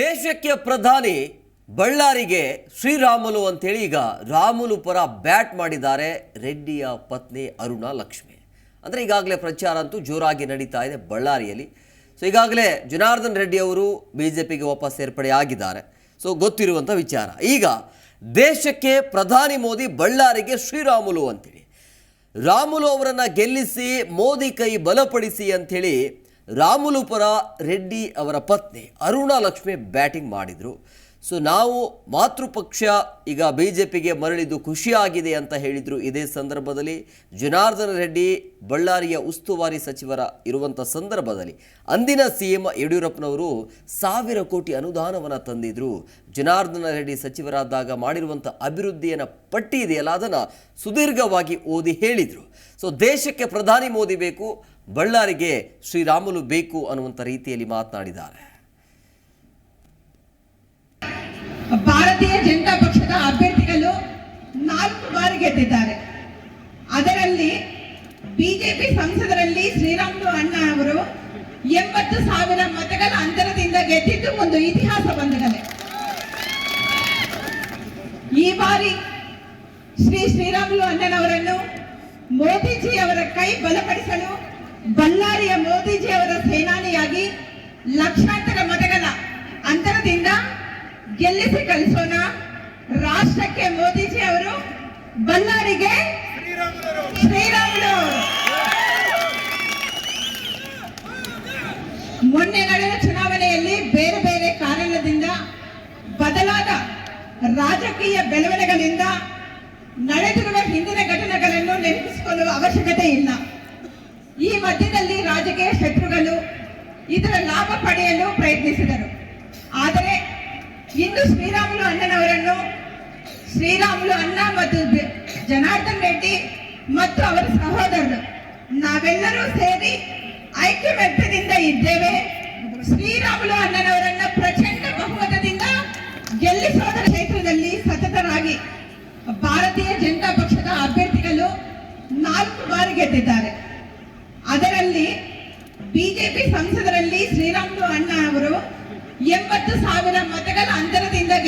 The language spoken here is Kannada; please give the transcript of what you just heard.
ದೇಶಕ್ಕೆ ಪ್ರಧಾನಿ ಬಳ್ಳಾರಿಗೆ ಶ್ರೀರಾಮುಲು ಅಂತೇಳಿ ಈಗ ರಾಮುಲು ಪರ ಬ್ಯಾಟ್ ಮಾಡಿದ್ದಾರೆ ರೆಡ್ಡಿಯ ಪತ್ನಿ ಅರುಣ ಲಕ್ಷ್ಮಿ. ಅಂದರೆ ಈಗಾಗಲೇ ಪ್ರಚಾರ ಅಂತೂ ಜೋರಾಗಿ ನಡೀತಾ ಇದೆ ಬಳ್ಳಾರಿಯಲ್ಲಿ. ಸೊ ಈಗಾಗಲೇ ಜನಾರ್ದನ್ ರೆಡ್ಡಿ ಅವರು ಬಿ ಜೆ ಪಿಗೆ ವಾಪಸ್ ಸೇರ್ಪಡೆ ಆಗಿದ್ದಾರೆ. ಸೊ ಗೊತ್ತಿರುವಂಥ ವಿಚಾರ. ಈಗ ದೇಶಕ್ಕೆ ಪ್ರಧಾನಿ ಮೋದಿ ಬಳ್ಳಾರಿಗೆ ಶ್ರೀರಾಮುಲು ಅಂತೇಳಿ. ರಾಮುಲು ಅವರನ್ನು ಗೆಲ್ಲಿಸಿ ಮೋದಿ ಕೈ ಬಲಪಡಿಸಿ ಅಂಥೇಳಿ ರಾಮುಲು ಪರ ರೆಡ್ಡಿ ಅವರ ಪತ್ನಿ ಅರುಣಾ ಲಕ್ಷ್ಮಿ ಬ್ಯಾಟಿಂಗ್ ಮಾಡಿದರು. ಸೊ ನಾವು ಮಾತೃಪಕ್ಷ ಈಗ ಬಿ ಜೆ ಪಿಗೆ ಮರಳಿದ್ದು ಖುಷಿಯಾಗಿದೆ ಅಂತ ಹೇಳಿದರು. ಇದೇ ಸಂದರ್ಭದಲ್ಲಿ ಜನಾರ್ದನ ರೆಡ್ಡಿ ಬಳ್ಳಾರಿಯ ಉಸ್ತುವಾರಿ ಸಚಿವರ ಇರುವಂಥ ಸಂದರ್ಭದಲ್ಲಿ ಅಂದಿನ ಸಿ ಎಂ ಯಡಿಯೂರಪ್ಪನವರು ಸಾವಿರ ಕೋಟಿ ಅನುದಾನವನ್ನು ತಂದಿದ್ರು. ಜನಾರ್ದನ ರೆಡ್ಡಿ ಸಚಿವರಾದಾಗ ಮಾಡಿರುವಂಥ ಅಭಿವೃದ್ಧಿಯನ್ನು ಪಟ್ಟಿ ಇದೆಯಲ್ಲ, ಅದನ್ನು ಸುದೀರ್ಘವಾಗಿ ಓದಿ ಹೇಳಿದರು. ಸೊ ದೇಶಕ್ಕೆ ಪ್ರಧಾನಿ ಮೋದಿ ಬೇಕು, ಬಳ್ಳಾರಿಗೆ ಶ್ರೀರಾಮುಲು ಬೇಕು ಅನ್ನುವಂಥ ರೀತಿಯಲ್ಲಿ ಮಾತನಾಡಿದ್ದಾರೆ. ಭಾರತೀಯ ಜನತಾ ಪಕ್ಷದ ಅಭ್ಯರ್ಥಿಗಳು ನಾಲ್ಕು ಬಾರಿ ಗೆದ್ದಿದ್ದಾರೆ. ಅದರಲ್ಲಿ ಬಿಜೆಪಿ ಸಂಸದರಲ್ಲಿ ಶ್ರೀರಾಮುಲು ಅಣ್ಣ ಅವರು ಎಂಬತ್ತು ಸಾವಿರ ಮತಗಳ ಅಂತರದಿಂದ ಗೆದ್ದಿದ್ದು ಒಂದು ಇತಿಹಾಸ ಬಂದಿದ್ದಾರೆ ಈ ಬಾರಿ ಶ್ರೀ ಶ್ರೀರಾಮುಲು ಅಣ್ಣನವರನ್ನು ಮೋದಿಜಿ ಅವರ ಕೈ ಬಲಪಡಿಸಲು ಬಳ್ಳಾರಿಯ ಮೋದಿಜಿ ಅವರ ಸೇನಾನಿಯಾಗಿ ಲಕ್ಷಾಂತರ ಗೆಲ್ಲಿಸಿ ಕಳಿಸೋಣ ರಾಷ್ಟ್ರಕ್ಕೆ ಮೋದಿಜಿ ಅವರು, ಬಳ್ಳಾರಿಗೆ ಶ್ರೀರಾಮುಲು. ಮೊನ್ನೆ ನಡೆದ ಚುನಾವಣೆಯಲ್ಲಿ ಬೇರೆ ಬೇರೆ ಕಾರಣದಿಂದ ಬದಲಾದ ರಾಜಕೀಯ ಬೆಳವಣಿಗೆಗಳಿಂದ ನಡೆದಿರುವ ಹಿಂದಿನ ಘಟನೆಗಳನ್ನು ನೆನಪಿಸಿಕೊಳ್ಳುವ ಅವಶ್ಯಕತೆ ಇಲ್ಲ. ಈ ಮಧ್ಯದಲ್ಲಿ ರಾಜಕೀಯ ಶತ್ರುಗಳು ಇದರ ಲಾಭ ಪಡೆಯಲು ಪ್ರಯತ್ನಿಸಿದರು. ಇಂದು ಶ್ರೀರಾಮುಲು ಅಣ್ಣನವರನ್ನು ಶ್ರೀರಾಮುಲು ಅಣ್ಣ ಮತ್ತು ಜನಾರ್ದನ್ ರೆಡ್ಡಿ ಮತ್ತು ಅವರ ಸಹೋದರರು. ನಾವೆಲ್ಲರೂ ಸೇರಿ ಐಕ್ಯ ಐಕ್ಯಮತ್ಯದಿಂದ ಇದ್ದೇವೆ. ಶ್ರೀರಾಮುಲು ಅಣ್ಣನವರನ್ನ ಪ್ರಚಂಡ ಬಹುಮತದಿಂದ ಗೆಲ್ಲಿಸೋದರ ಕ್ಷೇತ್ರದಲ್ಲಿ ಸತತರಾಗಿ ಭಾರತೀಯ ಜನತಾ ಪಕ್ಷದ ಅಭ್ಯರ್ಥಿಗಳು ನಾಲ್ಕು ಬಾರಿ ಗೆದ್ದಿದ್ದಾರೆ. ಅದರಲ್ಲಿ ಬಿಜೆಪಿ ಸಂಸದರಲ್ಲಿ ಶ್ರೀರಾಮುಲು ಅಣ್ಣ ಅವರು ಎಂಬತ್ತು ಸಾವಿರ